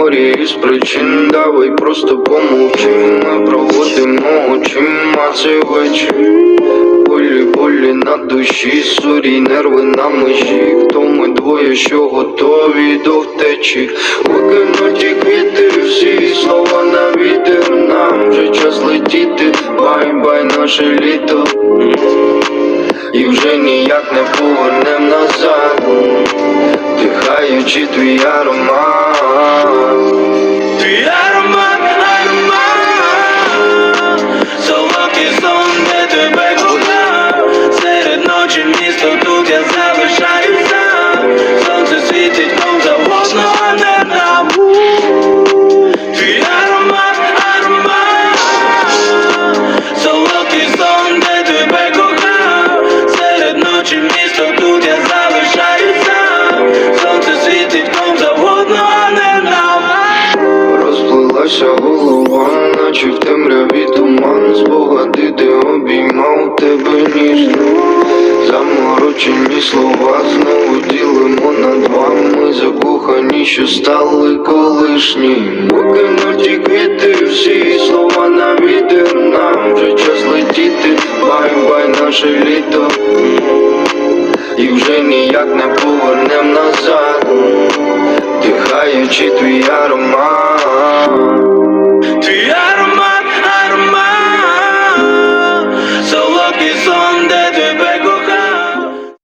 морі із причин, давай просто помовчим проводимо очима цей вечір. Болі, болі на душі, сорі, нерви на межі. Хто ми двоє, що готові до втечі? Викинуті квіти, всі слова на вітер Нам вже час летіти, бай-бай, наше літо. І вже ніяк не повернем назад. Дихаючи твій аромат Заморочені слова знову ділимо на два. Ми закохані, що стали колишні. Викинуті квіти, всі слова на вітер Нам. Вже час летіти, бай-бай, наше літо. І вже ніяк не повернем назад. Дихаючи твій аромат